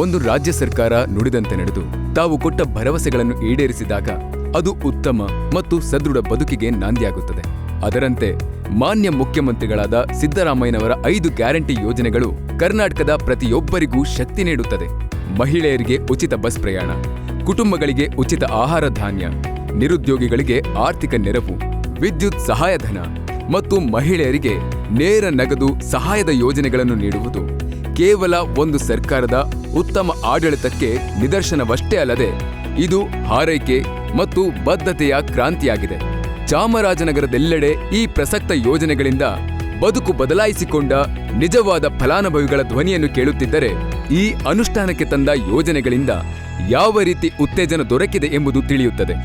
ಒಂದು ರಾಜ್ಯ ಸರ್ಕಾರ ನುಡಿದಂತೆ ನಡೆದು ತಾವು ಕೊಟ್ಟ ಭರವಸೆಗಳನ್ನು ಈಡೇರಿಸಿದಾಗ ಅದು ಉತ್ತಮ ಮತ್ತು ಸದೃಢ ಬದುಕಿಗೆ ನಾಂದಿಯಾಗುತ್ತದೆ. ಅದರಂತೆ ಮಾನ್ಯ ಮುಖ್ಯಮಂತ್ರಿಗಳಾದ ಸಿದ್ದರಾಮಯ್ಯನವರ ಐದು ಗ್ಯಾರಂಟಿ ಯೋಜನೆಗಳು ಕರ್ನಾಟಕದ ಪ್ರತಿಯೊಬ್ಬರಿಗೂ ಶಕ್ತಿ ನೀಡುತ್ತದೆ. ಮಹಿಳೆಯರಿಗೆ ಉಚಿತ ಬಸ್ ಪ್ರಯಾಣ, ಕುಟುಂಬಗಳಿಗೆ ಉಚಿತ ಆಹಾರ ಧಾನ್ಯ, ನಿರುದ್ಯೋಗಿಗಳಿಗೆ ಆರ್ಥಿಕ ನೆರವು, ವಿದ್ಯುತ್ ಸಹಾಯಧನ ಮತ್ತು ಮಹಿಳೆಯರಿಗೆ ನೇರ ನಗದು ಸಹಾಯದ ಯೋಜನೆಗಳನ್ನು ನೀಡುವುದು ಕೇವಲ ಒಂದು ಸರ್ಕಾರದ ಉತ್ತಮ ಆಡಳಿತಕ್ಕೆ ನಿದರ್ಶನವಷ್ಟೇ ಅಲ್ಲದೆ, ಇದು ಹಾರೈಕೆ ಮತ್ತು ಬದ್ಧತೆಯ ಕ್ರಾಂತಿಯಾಗಿದೆ. ಚಾಮರಾಜನಗರದೆಲ್ಲೆಡೆ ಈ ಪ್ರಸಕ್ತ ಯೋಜನೆಗಳಿಂದ ಬದುಕು ಬದಲಾಯಿಸಿಕೊಂಡ ನಿಜವಾದ ಫಲಾನುಭವಿಗಳ ಧ್ವನಿಯನ್ನು ಕೇಳುತ್ತಿದ್ದರೆ, ಈ ಅನುಷ್ಠಾನಕ್ಕೆ ತಂದ ಯೋಜನೆಗಳಿಂದ ಯಾವ ರೀತಿ ಉತ್ತೇಜನ ದೊರಕಿದೆ ಎಂಬುದು ತಿಳಿಯುತ್ತದೆ.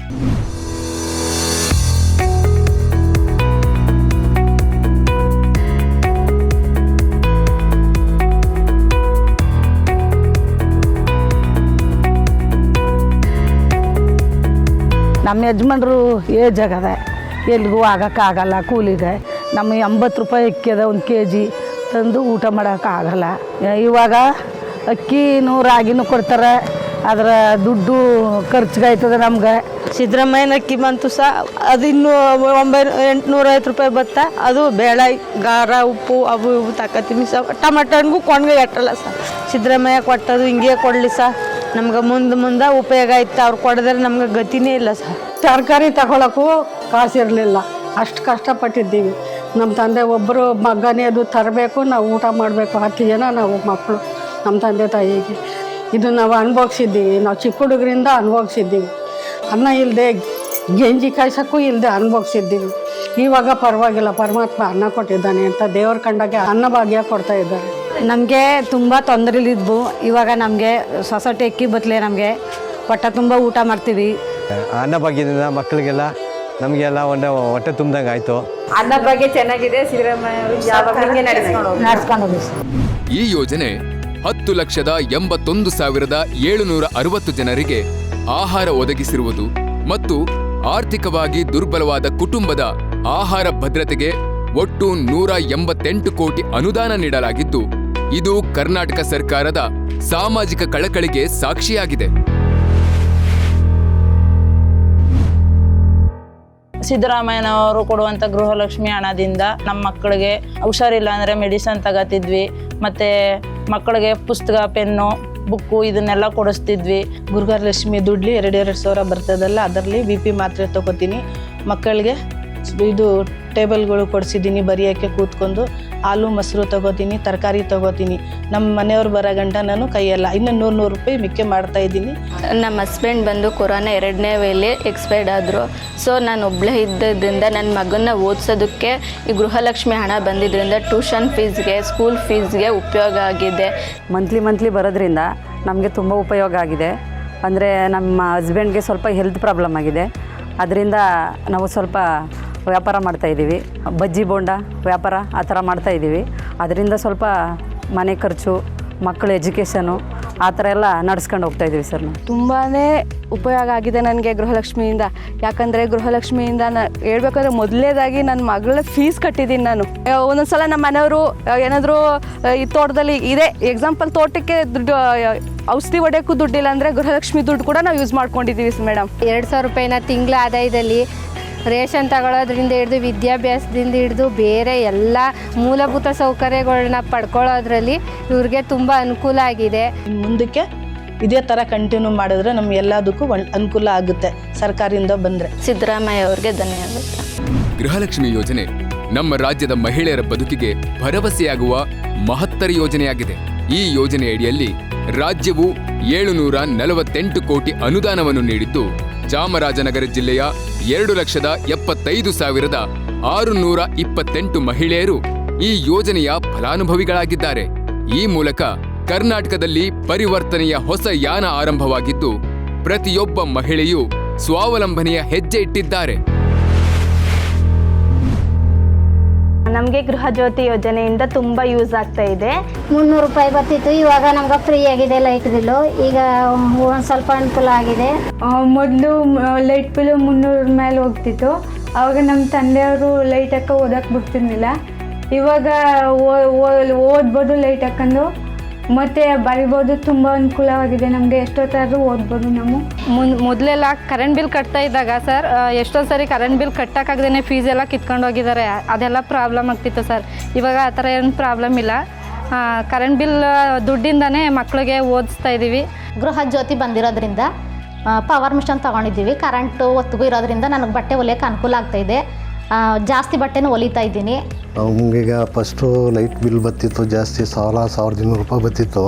ನಮ್ಮ ಯಜಮಾನ್ರು ಏಜ್ ಆಗದೆ ಎಲ್ಲಿಗೂ ಆಗೋಕ್ಕಾಗಲ್ಲ ಕೂಲಿಗೆ ನಮ್ಮ ಎಂಬತ್ತು ರೂಪಾಯಿ ಅಕ್ಕಿ ಅದ, ಒಂದು ಕೆ ಜಿ ತಂದು ಊಟ ಮಾಡೋಕ್ಕಾಗಲ್ಲ ಇವಾಗ ಅಕ್ಕಿನೂ ರಾಗಿನೂ ಕೊಡ್ತಾರೆ. ಅದರ ದುಡ್ಡು ಖರ್ಚಿಗಾಯ್ತದೆ ನಮ್ಗೆ. ಸಿದ್ದರಾಮಯ್ಯನ ಅಕ್ಕಿ ಬಂತು ಸಹ ಅದು ಇನ್ನೂ ಒಂಬೈನೂ, ಎಂಟುನೂರ ಐವತ್ತು ರೂಪಾಯಿ ಬತ್ತ? ಅದು ಬೇಳೆ ಖಾರ ಉಪ್ಪು, ಅವು ಇವು ತಕತೀವಿ ಸಹ ಟಮಾಟನ್ಗೂ ಕೊಂಡ್ಗೆ ಎಟ್ಟಲ್ಲ ಸರ್ ಸಿದ್ದರಾಮಯ್ಯ ಕೊಟ್ಟದು ಹಿಂಗೆ ಕೊಡಲಿ ಸರ್ ನಮ್ಗೆ ಮುಂದೆ ಮುಂದೆ ಉಪಯೋಗ ಇತ್ತು. ಅವ್ರು ಕೊಡದ್ರೆ ನಮ್ಗೆ ಗತಿನೇ ಇಲ್ಲ ಸರ್. ತರಕಾರಿ ತಗೊಳಕ್ಕೂ ಕಾಸಿರಲಿಲ್ಲ ಅಷ್ಟು ಕಷ್ಟಪಟ್ಟಿದ್ದೀವಿ. ನಮ್ಮ ತಂದೆ ಒಬ್ಬರು ಮಗನೇ ಅದು ತರಬೇಕು, ನಾವು ಊಟ ಮಾಡಬೇಕು. ಹತ್ತು ಜನ ನಾವು ಮಕ್ಕಳು ನಮ್ಮ ತಂದೆ ತಾಯಿಗೆ. ಇದು ನಾವು ಅನುಭವಿಸಿದ್ದೀವಿ. ನಾವು ಚಿಕ್ಕ ಹುಡುಗರಿಂದ ಅನುಭವಿಸಿದ್ದೀವಿ. ಅನ್ನ ಇಲ್ಲದೆ ಗೆಂಜಿ ಕಾಯ್ಸೋಕ್ಕೂ ಇಲ್ಲದೆ ಅನುಭವಿಸಿದ್ದೀವಿ. ಇವಾಗ ಪರವಾಗಿಲ್ಲ. ಪರಮಾತ್ಮ ಅನ್ನ ಕೊಟ್ಟಿದ್ದಾನೆ ಅಂತ ದೇವ್ರ ಕಂಡಕ್ಕೆ ಅನ್ನ ಭಾಗ್ಯ ಕೊಡ್ತಾ ಇದ್ದಾರೆ. ನಮಗೆ ತುಂಬ ತೊಂದರೆಲಿದ್ವು. ಇವಾಗ ನಮಗೆ ಸೊಸೈಟಿ ಅಕ್ಕಿ ಬತ್ತಲೆ ನಮಗೆ ಹೊಟ್ಟೆ ತುಂಬ ಊಟ ಮಾಡ್ತೀವಿ. ಅನ್ನ ಭಾಗ್ಯದಿಂದ ಮಕ್ಕಳಿಗೆಲ್ಲ ನಮಗೆಲ್ಲ ಒಂದು ಹೊಟ್ಟೆ ತುಂಬ್ದಂಗೆ ಆಯಿತು. ಅನ್ನ ಬಗ್ಗೆ ಚೆನ್ನಾಗಿದೆ ಸಿದ್ದರಾಮಯ್ಯ ನಡ್ಸ್ಕೊಂಡು ಈ ಯೋಜನೆ ಹತ್ತು ಲಕ್ಷದ ಎಂಬತ್ತೊಂದು ಸಾವಿರದ ಏಳುನೂರ ಅರವತ್ತು ಜನರಿಗೆ ಆಹಾರ ಒದಗಿಸಿರುವುದು ಮತ್ತು ಆರ್ಥಿಕವಾಗಿ ದುರ್ಬಲವಾದ ಕುಟುಂಬದ ಆಹಾರ ಭದ್ರತೆಗೆ ಒಟ್ಟು ನೂರ ಎಂಬತ್ತೆಂಟು ಕೋಟಿ ಅನುದಾನ ನೀಡಲಾಗಿದ್ದು ಇದು ಕರ್ನಾಟಕ ಸರ್ಕಾರದ ಸಾಮಾಜಿಕ ಕಳಕಳಿಗೆ ಸಾಕ್ಷಿಯಾಗಿದೆ. ಸಿದ್ದರಾಮಯ್ಯನವರು ಕೊಡುವಂಥ ಗೃಹಲಕ್ಷ್ಮಿ ಹಣದಿಂದ ನಮ್ಮ ಮಕ್ಕಳಿಗೆ ಹುಷಾರಿಲ್ಲ ಅಂದರೆ ಮೆಡಿಸನ್ ತಗೋತಿದ್ವಿ, ಮತ್ತು ಮಕ್ಕಳಿಗೆ ಪುಸ್ತಕ, ಪೆನ್ನು, ಬುಕ್ಕು ಇದನ್ನೆಲ್ಲ ಕೊಡಿಸ್ತಿದ್ವಿ. ಗೃಹಲಕ್ಷ್ಮಿ ದುಡ್ಲಿ ಎರಡೆರಡು ಸಾವಿರ ಬರ್ತದಲ್ಲ, ಅದರಲ್ಲಿ ಬಿ ಪಿ ಮಾತ್ರೆ ತೊಗೋತೀನಿ. ಮಕ್ಕಳಿಗೆ ಇದು ಟೇಬಲ್ಗಳು ಕೊಡಿಸಿದ್ದೀನಿ, ಬರೆಯೋಕ್ಕೆ ಕೂತ್ಕೊಂಡು. ಹಾಲು ಮೊಸರು ತೊಗೋತೀನಿ ತರಕಾರಿ ತಗೋತೀನಿ. ನಮ್ಮ ಮನೆಯವ್ರು ಬರೋ ಗಂಟ ನಾನು ಕೈಯಲ್ಲ ಇನ್ನು ನೂರು ನೂರು ರೂಪಾಯಿ ಮಿಕ್ಕೆ ಮಾಡ್ತಾ ಇದ್ದೀನಿ. ನಮ್ಮ ಹಸ್ಬೆಂಡ್ ಬಂದು ಕೊರೋನಾ ಎರಡನೇ ವೇಲೆ ಎಕ್ಸ್ಪೈರ್ಡ್ ಆದರು. ಸೊ ನಾನು ಒಬ್ಬಳೇ ಇದ್ದದ್ರಿಂದ ನನ್ನ ಮಗನ್ನ ಓದಿಸೋದಕ್ಕೆ ಈ ಗೃಹಲಕ್ಷ್ಮಿ ಹಣ ಬಂದಿದ್ದರಿಂದ ಟ್ಯೂಷನ್ ಫೀಸ್ಗೆ ಸ್ಕೂಲ್ ಫೀಸ್ಗೆ ಉಪಯೋಗ ಆಗಿದೆ. ಮಂತ್ಲಿ ಮಂತ್ಲಿ ಬರೋದ್ರಿಂದ ನಮಗೆ ತುಂಬ ಉಪಯೋಗ ಆಗಿದೆ. ಅಂದರೆ ನಮ್ಮ ಹಸ್ಬೆಂಡ್ಗೆ ಸ್ವಲ್ಪ ಹೆಲ್ತ್ ಪ್ರಾಬ್ಲಮ್ ಆಗಿದೆ. ಅದರಿಂದ ನಾವು ಸ್ವಲ್ಪ ವ್ಯಾಪಾರ ಮಾಡ್ತಾಯಿದ್ದೀವಿ ಬಜ್ಜಿ ಬೋಂಡ ವ್ಯಾಪಾರ ಆ ಥರ ಮಾಡ್ತಾಯಿದ್ದೀವಿ ಅದರಿಂದ ಸ್ವಲ್ಪ ಮನೆ ಖರ್ಚು ಮಕ್ಕಳ ಎಜುಕೇಷನು ಆ ಥರ ಎಲ್ಲ ನಡ್ಸ್ಕೊಂಡು ಹೋಗ್ತಾಯಿದ್ದೀವಿ ಸರ್ ನಾವು. ತುಂಬಾ ಉಪಯೋಗ ಆಗಿದೆ ನನಗೆ ಗೃಹಲಕ್ಷ್ಮಿಯಿಂದ. ಯಾಕಂದರೆ ಗೃಹಲಕ್ಷ್ಮಿಯಿಂದ ನ ಹೇಳ್ಬೇಕಾದ್ರೆ ಮೊದಲೇದಾಗಿ ನನ್ನ ಮಗಳ ಫೀಸ್ ಕಟ್ಟಿದ್ದೀನಿ ನಾನು. ಒಂದೊಂದು ಸಲ ನಮ್ಮ ಮನೆಯವರು ಏನಾದರೂ ಈ ತೋಟದಲ್ಲಿ ಇದೆ. ಎಕ್ಸಾಂಪಲ್ ತೋಟಕ್ಕೆ ದುಡ್ಡು ಔಷಧಿ ಹೊಡೆಯೋಕ್ಕೂ ದುಡ್ಡಿಲ್ಲ ಅಂದರೆ ಗೃಹಲಕ್ಷ್ಮಿ ದುಡ್ಡು ಕೂಡ ನಾವು ಯೂಸ್ ಮಾಡ್ಕೊಂಡಿದ್ದೀವಿ ಮೇಡಮ್ ಎರಡು ಸಾವಿರ ರೂಪಾಯಿನ ತಿಂಗಳ ಆದಾಯದಲ್ಲಿ ರೇಷನ್ ತಗೊಳ್ಳೋದ್ರಿಂದ ಹಿಡಿದು ವಿದ್ಯಾಭ್ಯಾಸದಿಂದ ಹಿಡಿದು ಬೇರೆ ಎಲ್ಲ ಮೂಲಭೂತ ಸೌಕರ್ಯಗಳನ್ನ ಪಡ್ಕೊಳ್ಳೋದ್ರಲ್ಲಿ ಇವ್ರಿಗೆ ತುಂಬ ಅನುಕೂಲ ಆಗಿದೆ. ಮುಂದಕ್ಕೆ ಇದೇ ಥರ ಕಂಟಿನ್ಯೂ ಮಾಡಿದ್ರೆ ನಮ್ಗೆ ಎಲ್ಲದಕ್ಕೂ ಒಳ್ ಅನುಕೂಲ ಆಗುತ್ತೆ ಸರ್ಕಾರದಿಂದ ಬಂದರೆ. ಸಿದ್ದರಾಮಯ್ಯ ಅವ್ರಿಗೆ ಧನ್ಯವಾದ. ಗೃಹಲಕ್ಷ್ಮಿ ಯೋಜನೆ ನಮ್ಮ ರಾಜ್ಯದ ಮಹಿಳೆಯರ ಬದುಕಿಗೆ ಭರವಸೆಯಾಗುವ ಮಹತ್ತರ ಯೋಜನೆಯಾಗಿದೆ. ಈ ಯೋಜನೆಯಡಿಯಲ್ಲಿ ರಾಜ್ಯವು ಏಳುನೂರ ನಲವತ್ತೆಂಟು ಕೋಟಿ ಅನುದಾನವನ್ನು ನೀಡಿದ್ದು ಚಾಮರಾಜನಗರ ಜಿಲ್ಲೆಯ ಎರಡು ಲಕ್ಷದ ಎಪ್ಪತ್ತೈದು ಸಾವಿರದ ಆರುನೂರ ಇಪ್ಪತ್ತೆಂಟು ಮಹಿಳೆಯರು ಈ ಯೋಜನೆಯ ಫಲಾನುಭವಿಗಳಾಗಿದ್ದಾರೆ. ಈ ಮೂಲಕ ಕರ್ನಾಟಕದಲ್ಲಿ ಪರಿವರ್ತನೆಯ ಹೊಸ ಯಾನ ಆರಂಭವಾಗಿದ್ದು, ಪ್ರತಿಯೊಬ್ಬ ಮಹಿಳೆಯೂ ಸ್ವಾವಲಂಬನೆಯ ಹೆಜ್ಜೆ ಇಟ್ಟಿದ್ದಾರೆ. ನಮಗೆ ಗೃಹ ಜ್ಯೋತಿ ಯೋಜನೆಯಿಂದ ತುಂಬ ಯೂಸ್ ಆಗ್ತಾ ಇದೆ. ಮುನ್ನೂರು ರೂಪಾಯಿ ಬರ್ತಿತ್ತು ಇವಾಗ ನಮ್ಗೆ ಫ್ರೀ ಆಗಿದೆ ಲೈಟ್ ಬಿಲ್ಲು ಈಗ ಒಂದು ಸ್ವಲ್ಪ ಅನುಕೂಲ ಆಗಿದೆ. ಮೊದಲು ಲೈಟ್ ಬಿಲ್ಲು ಮುನ್ನೂರ ಮೇಲೆ ಹೋಗ್ತಿತ್ತು. ಅವಾಗ ನಮ್ಮ ತಂದೆಯವರು ಲೈಟ್ ಹಾಕೋ ಓದಕ್ಕೆ ಬಿಡ್ತಿರ್ಲಿಲ್ಲ. ಇವಾಗ ಓದ್ಬೋದು ಲೈಟ್ ಹಾಕೊಂಡು. ಮತ್ತು ಬರಿಬೋದು ತುಂಬ ಅನುಕೂಲವಾಗಿದೆ ನಮಗೆ. ಎಷ್ಟೊತ್ತಾದರೂ ಓದ್ಬೋದು ನಾವು. ಮುನ್ ಮೊದಲೆಲ್ಲ ಕರೆಂಟ್ ಬಿಲ್ ಕಟ್ತಾ ಇದ್ದಾಗ ಸರ್ ಎಷ್ಟೊಂದು ಸರಿ ಕರೆಂಟ್ ಬಿಲ್ ಕಟ್ಟೋಕ್ಕಾಗ್ದೇ ಫೀಸ್ ಎಲ್ಲ ಕಿತ್ಕೊಂಡು ಹೋಗಿದ್ದಾರೆ. ಅದೆಲ್ಲ ಪ್ರಾಬ್ಲಮ್ ಆಗ್ತಿತ್ತು ಸರ್. ಇವಾಗ ಆ ಥರ ಏನು ಪ್ರಾಬ್ಲಮ್ ಇಲ್ಲ. ಕರೆಂಟ್ ಬಿಲ್ ದುಡ್ಡಿಂದನೇ ಮಕ್ಕಳಿಗೆ ಓದಿಸ್ತಾ ಇದ್ದೀವಿ. ಗೃಹ ಜ್ಯೋತಿ ಬಂದಿರೋದ್ರಿಂದ ಪವರ್ ಮಿಷನ್ ತೊಗೊಂಡಿದ್ದೀವಿ. ಕರೆಂಟು ಒತ್ತಿಗೂ ಇರೋದ್ರಿಂದ ನನಗೆ ಬಟ್ಟೆ ಹೊಲಿಯೋಕ್ಕೆ ಅನುಕೂಲ ಆಗ್ತಾಯಿದೆ ಜಾಸ್ತಿ ಬಟ್ಟೆನೂ ಹೊಲಿತಾ ಇದ್ದೀನಿ. ನಮಗೀಗ ಫಸ್ಟು ಲೈಟ್ ಬಿಲ್ ಬತ್ತಿತ್ತು ಜಾಸ್ತಿ ಸಾವಿರ ಸಾವಿರದ ಇನ್ನೂರು ರೂಪಾಯಿ ಬತ್ತಿತ್ತು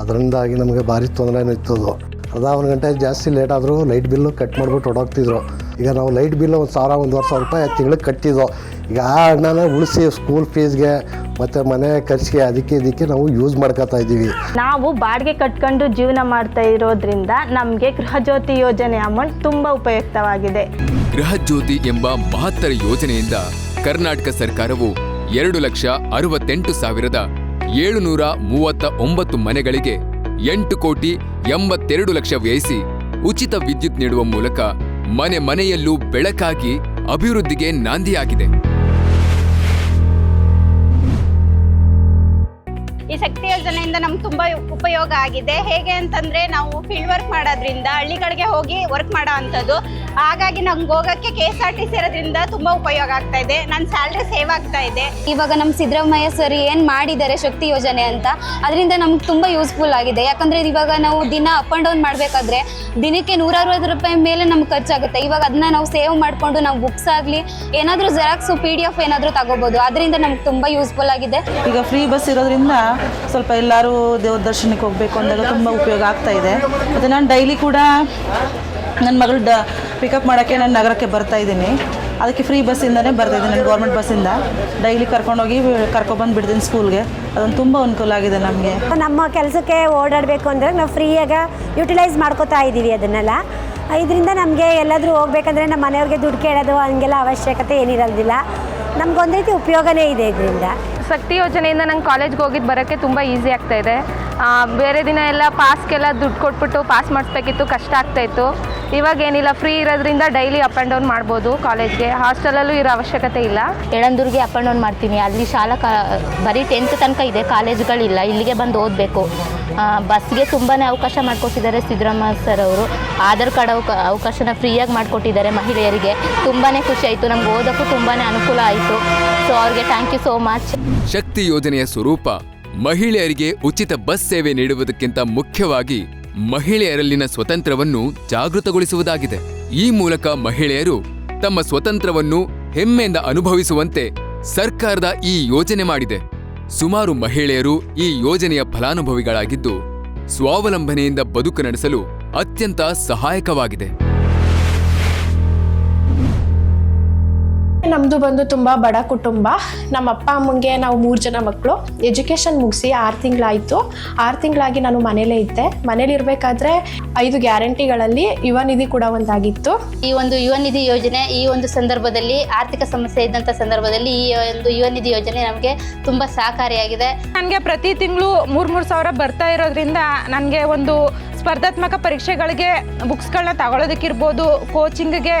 ಅದರಿಂದಾಗಿ ನಮಗೆ ಭಾರಿ ತೊಂದರೆ ಅದು ಅರ್ಧ ಒಂದು ಗಂಟೆ ಜಾಸ್ತಿ ಲೇಟ್ ಆದರೂ ಲೈಟ್ ಬಿಲ್ಲು ಕಟ್ ಮಾಡಿಬಿಟ್ಟು ಹೊಡೋಗ್ತಿದ್ರು ಈಗ ನಾವು ಲೈಟ್ ಬಿಲ್ಲು ಒಂದು ಸಾವಿರ ಒಂದುವರೆ ಸಾವಿರ ರೂಪಾಯಿ ತಿಂಗಳಿಗೆ ಕಟ್ಟಿದ್ದೋ ಈಗ ಆ ಹಣನ ಉಳಿಸಿ ಸ್ಕೂಲ್ ಫೀಸ್ಗೆ ಮತ್ತು ಮನೆ ಖರ್ಚಿಗೆ ಅದಕ್ಕೆ ಇದಕ್ಕೆ ನಾವು ಯೂಸ್ ಮಾಡ್ಕೋತಾ ಇದ್ದೀವಿ. ನಾವು ಬಾಡಿಗೆ ಕಟ್ಕೊಂಡು ಜೀವನ ಮಾಡ್ತಾ ಇರೋದ್ರಿಂದ ನಮಗೆ ಗೃಹಜ್ಯೋತಿ ಯೋಜನೆ ಅಮೌಂಟ್ ತುಂಬ ಉಪಯುಕ್ತವಾಗಿದೆ. ಗೃಹಜ್ಯೋತಿ ಎಂಬ ಮಹತ್ತರ ಯೋಜನೆಯಿಂದ ಕರ್ನಾಟಕ ಸರ್ಕಾರವು ಎರಡು ಲಕ್ಷ ಅರವತ್ತೆಂಟು ಸಾವಿರದ ಏಳುನೂರ ಮೂವತ್ತ ಒಂಬತ್ತು ಮನೆಗಳಿಗೆ ಎಂಟು ಕೋಟಿ ಎಂಬತ್ತೆರಡು ಲಕ್ಷ ವ್ಯಯಿಸಿ ಉಚಿತ ವಿದ್ಯುತ್ ನೀಡುವ ಮೂಲಕ ಮನೆ ಮನೆಯಲ್ಲೂ ಬೆಳಕಾಗಿ ಅಭಿವೃದ್ಧಿಗೆ ನಾಂದಿಯಾಗಿದೆ. ಈ ಶಕ್ತಿ ಯೋಜನೆಯಿಂದ ನಮ್ಗೆ ತುಂಬಾ ಉಪಯೋಗ ಆಗಿದೆ. ಹೇಗೆ ಅಂತಂದ್ರೆ ನಾವು ಫೀಲ್ಡ್ ವರ್ಕ್ ಮಾಡೋದ್ರಿಂದ ಹಳ್ಳಿಗಳಿಗೆ ಹೋಗಿ ವರ್ಕ್ ಮಾಡೋ ಅಂಥದ್ದು. ಹಾಗಾಗಿ ನಮ್ಗೆ ಹೋಗಕ್ಕೆ K S R T C ಇರೋದ್ರಿಂದ ತುಂಬಾ ಉಪಯೋಗ ಆಗ್ತಾ ಇದೆ. ನನ್ನ ಸ್ಯಾಲ್ರಿ ಸೇವ್ ಆಗ್ತಾ ಇದೆ. ಇವಾಗ ನಮ್ಮ ಸಿದ್ದರಾಮಯ್ಯ ಸರ್ ಏನು ಮಾಡಿದ್ದಾರೆ ಶಕ್ತಿ ಯೋಜನೆ ಅಂತ ಅದರಿಂದ ನಮ್ಗೆ ತುಂಬಾ ಯೂಸ್ಫುಲ್ ಆಗಿದೆ. ಯಾಕಂದ್ರೆ ಇವಾಗ ನಾವು ದಿನ ಅಪ್ ಅಂಡ್ ಡೌನ್ ಮಾಡಬೇಕಾದ್ರೆ ದಿನಕ್ಕೆ ನೂರ ಅರವತ್ತು ರೂಪಾಯಿ ಮೇಲೆ ನಮ್ಗೆ ಖರ್ಚಾಗುತ್ತೆ. ಇವಾಗ ಅದನ್ನ ನಾವು ಸೇವ್ ಮಾಡಿಕೊಂಡು ನಾವು ಬುಕ್ಸ್ ಆಗಲಿ ಏನಾದರೂ ಜೆರಾಕ್ಸು ಪಿ ಡಿ ಎಫ್ ಏನಾದರೂ ತಗೋಬೋದು. ಅದರಿಂದ ನಮ್ಗೆ ತುಂಬ ಯೂಸ್ಫುಲ್ ಆಗಿದೆ. ಈಗ ಫ್ರೀ ಬಸ್ ಇರೋದ್ರಿಂದ ಸ್ವಲ್ಪ ಎಲ್ಲರೂ ದೇವ್ರ ದರ್ಶನಕ್ಕೆ ಹೋಗಬೇಕು ಅಂದಾಗ ತುಂಬ ಉಪಯೋಗ ಆಗ್ತಾ ಇದೆ. ಮತ್ತು ನಾನು ಡೈಲಿ ಕೂಡ ನನ್ನ ಮಗಳು ಡ ಪಿಕಪ್ ಮಾಡೋಕ್ಕೆ ನಾನು ನಗರಕ್ಕೆ ಬರ್ತಾ ಇದ್ದೀನಿ. ಅದಕ್ಕೆ ಫ್ರೀ ಬಸ್ಸಿಂದನೇ ಬರ್ತಾ ಇದ್ದೀನಿ ನಾನು ಗೌರ್ಮೆಂಟ್ ಬಸ್ಸಿಂದ ಡೈಲಿ ಕರ್ಕೊಂಡೋಗಿ ಕರ್ಕೊಬಂದು ಬಿಡ್ತೀನಿ ಸ್ಕೂಲ್ಗೆ ಅದೊಂದು ತುಂಬ ಅನುಕೂಲ ಆಗಿದೆ ನಮಗೆ. ನಮ್ಮ ಕೆಲಸಕ್ಕೆ ಓಡಾಡಬೇಕು ಅಂದರೆ ನಾವು ಫ್ರೀಯಾಗಿ ಯುಟಿಲೈಸ್ ಮಾಡ್ಕೋತಾ ಇದ್ದೀವಿ ಅದನ್ನೆಲ್ಲ. ಇದರಿಂದ ನಮಗೆ ಎಲ್ಲಾದರೂ ಹೋಗ್ಬೇಕಂದ್ರೆ ನಮ್ಮ ಮನೆಯವ್ರಿಗೆ ದುಡ್ಡು ಕೇಳೋದು ಹಂಗೆಲ್ಲ ಅವಶ್ಯಕತೆ ಏನಿರೋದಿಲ್ಲ. ನಮ್ಗೊಂದು ರೀತಿ ಉಪಯೋಗನೇ ಇದೆ ಇದರಿಂದ. ಶಕ್ತಿ ಯೋಜನೆಯಿಂದ ನಂಗೆ ಕಾಲೇಜ್ಗೆ ಹೋಗಿದ್ದು ಬರೋಕ್ಕೆ ತುಂಬ ಈಸಿ ಆಗ್ತಾ ಇದೆ. ಬೇರೆ ದಿನ ಎಲ್ಲ ಪಾಸ್ಗೆಲ್ಲ ದುಡ್ಡು ಕೊಟ್ಬಿಟ್ಟು ಪಾಸ್ ಮಾಡಿಸ್ಬೇಕಿತ್ತು, ಕಷ್ಟ ಆಗ್ತಾಯಿತ್ತು ಇವಾಗ ಏನಿಲ್ಲ ಫ್ರೀ ಇರೋದ್ರಿಂದ ಡೈಲಿ ಅಪ್ ಆ್ಯಂಡ್ ಡೌನ್ ಮಾಡ್ಬೋದು ಕಾಲೇಜ್ಗೆ ಹಾಸ್ಟೆಲಲ್ಲೂ ಇರೋ ಅವಶ್ಯಕತೆ ಇಲ್ಲ. ಎಳಂದೂರಿಗೆ ಅಪ್ ಆ್ಯಂಡ್ ಡೌನ್ ಮಾಡ್ತೀನಿ. ಅಲ್ಲಿ ಶಾಲಾ ಕಾ, ಬರೀ ಟೆಂತ್ ತನಕ ಇದೆ ಕಾಲೇಜ್ಗಳಿಲ್ಲ ಇಲ್ಲಿಗೆ ಬಂದು ಓದಬೇಕು. ಬಸ್ಗೆ ತುಂಬಾ ಅವಕಾಶ ಮಾಡಿಕೊಟ್ಟಿದ್ದಾರೆ ಸಿದ್ದರಾಮಯ್ಯ ಸರ್ ಅವರು. ಆಧಾರ್ ಕಾರ್ಡ್ ಅವಕ, ಅವಕಾಶನ ಫ್ರೀಯಾಗಿ ಮಾಡಿಕೊಟ್ಟಿದ್ದಾರೆ ಮಹಿಳೆಯರಿಗೆ. ತುಂಬಾ ಖುಷಿ ಆಯಿತು, ನಮ್ಗೆ ಓದೋಕ್ಕೂ ತುಂಬಾ ಅನುಕೂಲ ಆಯಿತು. ಸೊ ಅವ್ರಿಗೆ thank you so much Shakti ಯೋಜನೆಯ ಸ್ವರೂಪ, ಮಹಿಳೆಯರಿಗೆ ಉಚಿತ ಬಸ್ ಸೇವೆ ನೀಡುವುದಕ್ಕಿಂತ ಮುಖ್ಯವಾಗಿ ಮಹಿಳೆಯರಲ್ಲಿನ ಸ್ವತಂತ್ರವನ್ನು ಜಾಗೃತಗೊಳಿಸುವುದಾಗಿದೆ. ಈ ಮೂಲಕ ಮಹಿಳೆಯರು ತಮ್ಮ ಸ್ವತಂತ್ರವನ್ನು ಹೆಮ್ಮೆಯಿಂದ ಅನುಭವಿಸುವಂತೆ ಸರ್ಕಾರದ ಈ ಯೋಜನೆ ಮಾಡಿದೆ. ಸುಮಾರು ಮಹಿಳೆಯರು ಈ ಯೋಜನೆಯ ಫಲಾನುಭವಿಗಳಾಗಿದ್ದು ಸ್ವಾವಲಂಬನೆಯಿಂದ ಬದುಕು ನಡೆಸಲು ಅತ್ಯಂತ ಸಹಾಯಕವಾಗಿದೆ. ನಮ್ಮದು ಬಂದು ತುಂಬ ಬಡ ಕುಟುಂಬ. ನಮ್ಮ ಅಪ್ಪ ಅಮ್ಮಂಗೆ ನಾವು ಮೂರು ಜನ ಮಕ್ಕಳು ಎಜುಕೇಷನ್ ಮುಗಿಸಿ ಆರು ತಿಂಗಳಾಯಿತು. ಆರು ತಿಂಗಳಾಗಿ ನಾನು ಮನೇಲೇ ಇದ್ದೆ. ಮನೇಲಿ ಇರಬೇಕಾದ್ರೆ ಐದು ಗ್ಯಾರಂಟಿಗಳಲ್ಲಿ ಯುವ ನಿಧಿ ಕೂಡ ಒಂದಾಗಿತ್ತು. ಈ ಒಂದು ಯುವ ನಿಧಿ ಯೋಜನೆ ಈ ಒಂದು ಸಂದರ್ಭದಲ್ಲಿ ಆರ್ಥಿಕ ಸಮಸ್ಯೆ ಇದ್ದಂಥ ಸಂದರ್ಭದಲ್ಲಿ ಈ ಒಂದು ಯುವ ನಿಧಿ ಯೋಜನೆ ನಮಗೆ ತುಂಬ ಸಹಕಾರಿಯಾಗಿದೆ. ನನಗೆ ಪ್ರತಿ ತಿಂಗಳು ಮೂರು ಮೂರು ಸಾವಿರ ಬರ್ತಾ ಇರೋದ್ರಿಂದ ನನಗೆ ಒಂದು ಸ್ಪರ್ಧಾತ್ಮಕ ಪರೀಕ್ಷೆಗಳಿಗೆ ಬುಕ್ಸ್ಗಳನ್ನ ತಗೊಳ್ಳೋದಕ್ಕಿರ್ಬೋದು ಕೋಚಿಂಗ್ಗೆ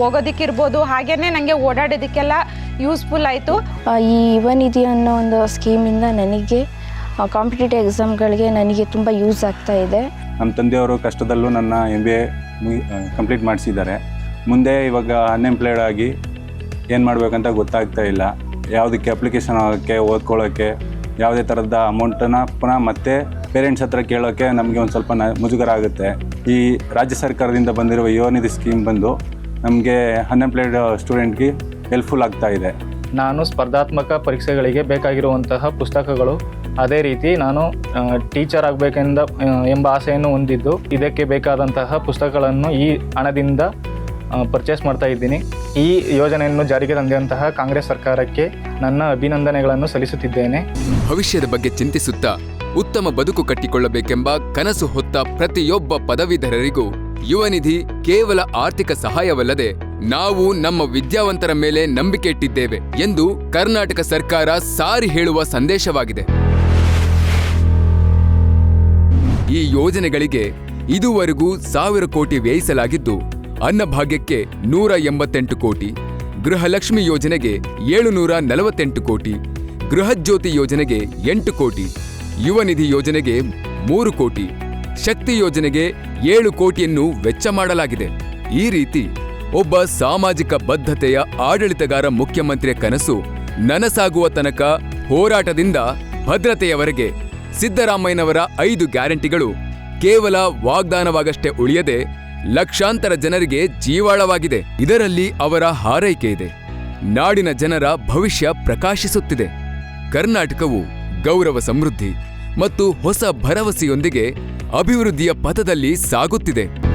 ಹೋಗೋದಕ್ಕಿರ್ಬೋದು ಹಾಗೆಯೇ ನನಗೆ ಓಡಾಡೋದಕ್ಕೆಲ್ಲ ಯೂಸ್ಫುಲ್ ಆಯಿತು. ಈ ಯುವ ನಿಧಿ ಅನ್ನೋ ಒಂದು ಸ್ಕೀಮಿಂದ ನನಗೆ ಕಾಂಪಿಟೇಟಿವ್ ಎಕ್ಸಾಮ್ಗಳಿಗೆ ನನಗೆ ತುಂಬ ಯೂಸ್ ಆಗ್ತಾ ಇದೆ. ನಮ್ಮ ತಂದೆಯವರು ಕಷ್ಟದಲ್ಲೂ ನನ್ನ ಎಂ ಬಿ ಎ ಕಂಪ್ಲೀಟ್ ಮಾಡಿಸಿದ್ದಾರೆ. ಮುಂದೆ ಇವಾಗ ಅನ್ಎಂಪ್ಲಾಯ್ಡ್ ಆಗಿ ಏನು ಮಾಡಬೇಕಂತ ಗೊತ್ತಾಗ್ತಾ ಇಲ್ಲ. ಯಾವುದಕ್ಕೆ ಅಪ್ಲಿಕೇಶನ್ ಆಗೋಕ್ಕೆ ಓದ್ಕೊಳ್ಳೋಕ್ಕೆ ಯಾವುದೇ ಥರದ ಅಮೌಂಟನ್ನು ಪುನಃ ಮತ್ತೆ ಪೇರೆಂಟ್ಸ್ ಹತ್ರ ಕೇಳೋಕ್ಕೆ ನಮಗೆ ಒಂದು ಸ್ವಲ್ಪ ನ ಮುಜುಗರ ಆಗುತ್ತೆ ಈ ರಾಜ್ಯ ಸರ್ಕಾರದಿಂದ ಬಂದಿರುವ ಯುವನಿಧಿ ಸ್ಕೀಮ್ ಬಂದು ನಮಗೆ ಅನ್ಎಂಪ್ಲಾಯ್ಡ್ ಸ್ಟೂಡೆಂಟ್ಗೆ ಹೆಲ್ಪ್ಫುಲ್ ಆಗ್ತಾ ಇದೆ. ನಾನು ಸ್ಪರ್ಧಾತ್ಮಕ ಪರೀಕ್ಷೆಗಳಿಗೆ ಬೇಕಾಗಿರುವಂತಹ ಪುಸ್ತಕಗಳು. ಅದೇ ರೀತಿ ನಾನು ಟೀಚರ್ ಆಗಬೇಕೆಂದ ಎಂಬ ಆಸೆಯನ್ನು ಹೊಂದಿದ್ದು ಇದಕ್ಕೆ ಬೇಕಾದಂತಹ ಪುಸ್ತಕಗಳನ್ನು ಈ ಹಣದಿಂದ ಪರ್ಚೇಸ್ ಮಾಡ್ತಾ ಇದ್ದೀನಿ. ಈ ಯೋಜನೆಯನ್ನು ಜಾರಿಗೆ ತಂದಂತಹ ಕಾಂಗ್ರೆಸ್ ಸರ್ಕಾರಕ್ಕೆ ನನ್ನ ಅಭಿನಂದನೆಗಳನ್ನು ಸಲ್ಲಿಸುತ್ತಿದ್ದೇನೆ. ಭವಿಷ್ಯದ ಬಗ್ಗೆ ಚಿಂತಿಸುತ್ತಾ ಉತ್ತಮ ಬದುಕು ಕಟ್ಟಿಕೊಳ್ಳಬೇಕೆಂಬ ಕನಸು ಹೊತ್ತ ಪ್ರತಿಯೊಬ್ಬ ಪದವೀಧರರಿಗೂ ಯುವ ನಿಧಿ ಕೇವಲ ಆರ್ಥಿಕ ಸಹಾಯವಲ್ಲದೆ ನಾವು ನಮ್ಮ ವಿದ್ಯಾವಂತರ ಮೇಲೆ ನಂಬಿಕೆ ಇಟ್ಟಿದ್ದೇವೆ ಎಂದು ಕರ್ನಾಟಕ ಸರ್ಕಾರ ಸಾರಿ ಹೇಳುವ ಸಂದೇಶವಾಗಿದೆ. ಈ ಯೋಜನೆಗಳಿಗೆ ಇದುವರೆಗೂ ಸಾವಿರ ಕೋಟಿ ವ್ಯಯಿಸಲಾಗಿದ್ದು ಅನ್ನಭಾಗ್ಯಕ್ಕೆ ನೂರ ಎಂಬತ್ತೆಂಟು ಕೋಟಿ, ಗೃಹಲಕ್ಷ್ಮಿ ಯೋಜನೆಗೆ ಏಳುನೂರ ನಲವತ್ತೆಂಟು ಕೋಟಿ, ಗೃಹಜ್ಯೋತಿ ಯೋಜನೆಗೆ ಎಂಟು ಕೋಟಿ ಯುವ ನಿಧಿ ಯೋಜನೆಗೆ ಮೂರು ಕೋಟಿ, ಶಕ್ತಿ ಯೋಜನೆಗೆ ಏಳು ಕೋಟಿಯನ್ನು ವೆಚ್ಚ ಮಾಡಲಾಗಿದೆ. ಈ ರೀತಿ ಒಬ್ಬ ಸಾಮಾಜಿಕ ಬದ್ಧತೆಯ ಆಡಳಿತಗಾರ ಮುಖ್ಯಮಂತ್ರಿಯ ಕನಸು ನನಸಾಗುವ ತನಕ ಹೋರಾಟದಿಂದ ಭದ್ರತೆಯವರೆಗೆ ಸಿದ್ದರಾಮಯ್ಯನವರ ಐದು ಗ್ಯಾರಂಟಿಗಳು ಕೇವಲ ವಾಗ್ದಾನವಾಗಷ್ಟೇ ಉಳಿಯದೆ ಲಕ್ಷಾಂತರ ಜನರಿಗೆ ಜೀವಾಳವಾಗಿದೆ. ಇದರಲ್ಲಿ ಅವರ ಹಾರೈಕೆ ಇದೆ. ನಾಡಿನ ಜನರ ಭವಿಷ್ಯ ಪ್ರಕಾಶಿಸುತ್ತಿದೆ. ಕರ್ನಾಟಕವು ಗೌರವ ಸಮೃದ್ಧಿ ಮತ್ತು ಹೊಸ ಭರವಸೆಯೊಂದಿಗೆ ಅಭಿವೃದ್ಧಿಯ ಪಥದಲ್ಲಿ ಸಾಗುತ್ತಿದೆ.